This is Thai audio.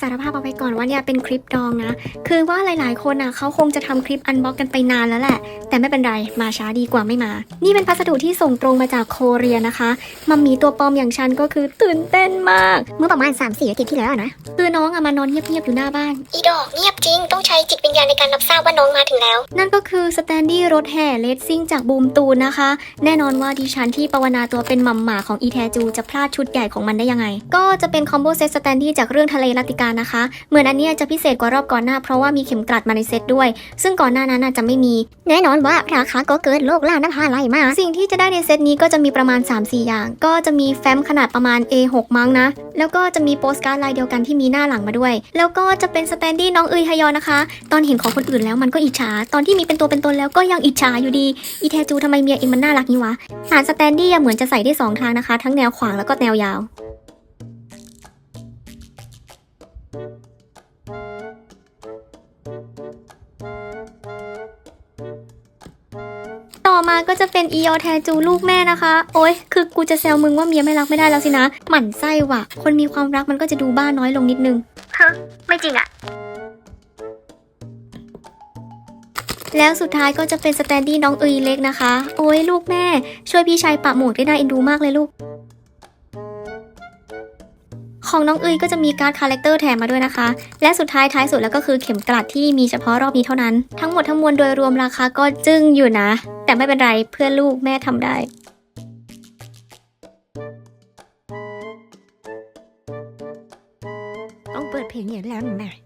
สารภาพเอาไป ก่อนว่าเนี่ยเป็นคลิปดองนะ คือว่าหลายๆ คนอะเขาคงจะทำคลิปอันบ็อกกันไปนานแล้วแหละ แต่ไม่เป็นไร มาช้าดีกว่าไม่มา นี่เป็นพัสดุที่ส่งตรงมาจากโคเรียนะคะ มัมมีตัวปลอมอย่างฉันก็คือตื่นเต้นมาก เมื่อประมาณ3-4อาทิตย์ที่แล้วอะนะ คือน้องอะมานอนเงียบ ๆ อยู่หน้าบ้าน อีดอกเงียบจริง ต้องใช้จิตวิญญาณในการรับทราบว่าน้องมาถึงแล้ว นั่นก็คือสแตนดี้รถแห่เลสซิ่งจากบูมตูนนะคะ แน่นอนว่าดิฉันที่ปวนาตัวเป็นมัมหมาของอีแทจูจะพลาดชุดใหญ่ของมันได้ยังไง ก็จะเป็นคอมโบเซตสแตนดี้จากเรื่องทะเลลัติกานะคะเหมือนอันนี้จะพิเศษกว่ารอบก่อนหน้าเพราะว่ามีเข็มกลัดมาในเซตด้วย ซึ่งก่อนหน้านั้นจะไม่มี แน่นอนว่าราคาก็เกินโลกล่านภาไล่มาสิ่งที่จะได้ในเซตนี้ก็จะมีประมาณ 3-4 อย่าง ก็จะมีแฟ้มขนาดประมาณ A6 มั้งนะ แล้วก็จะมีโปสการ์ดลายเดียวกันที่มีหน้าหลังมาด้วย แล้วก็จะเป็นสแตนดี้น้องเอยฮยอนนะคะ ตอนเห็นของคนอื่นแล้วมันก็อิจฉา ตอนที่มีเป็นตัวเป็นตนแล้วก็ยังอิจฉาอยู่ดี อีแทจูทำไมเมียเองมันน่ารักนี่วะหารสแตนดี้เหมือนจะใส่ได้สองทางนะคะ ทั้งแนวขวางแล้วก็แนวยาว ต่อมาก็จะเป็นอียอแทจูลูกแม่นะคะ โอ๊ย คือกูจะแซวมึงว่าเมียไม่รักไม่ได้แล้วสินะ หมั่นไส้ว่ะ คนมีความรักมันก็จะดูบ้าน้อยลงนิดนึงไม่จริงอะแล้วสุดท้ายก็จะเป็นสแตนดี้น้องเอยเล็กนะคะ โอ้ยลูกแม่ ช่วยพี่ชายปะหมวกได้น่าเอ็นดูมากเลยลูก ของน้องเอยก็จะมีการ์ดคาแรคเตอร์แถมมาด้วยนะคะ และสุดท้ายท้ายสุดแล้วก็คือเข็มกลัดที่มีเฉพาะรอบนี้เท่านั้น ทั้งหมดทั้งมวลโดยรวมราคาก็จึ้งอยู่นะ แต่ไม่เป็นไรเพื่อลูกแม่ทำได้ต้องเปิดเพลงอย่างแรงหนะ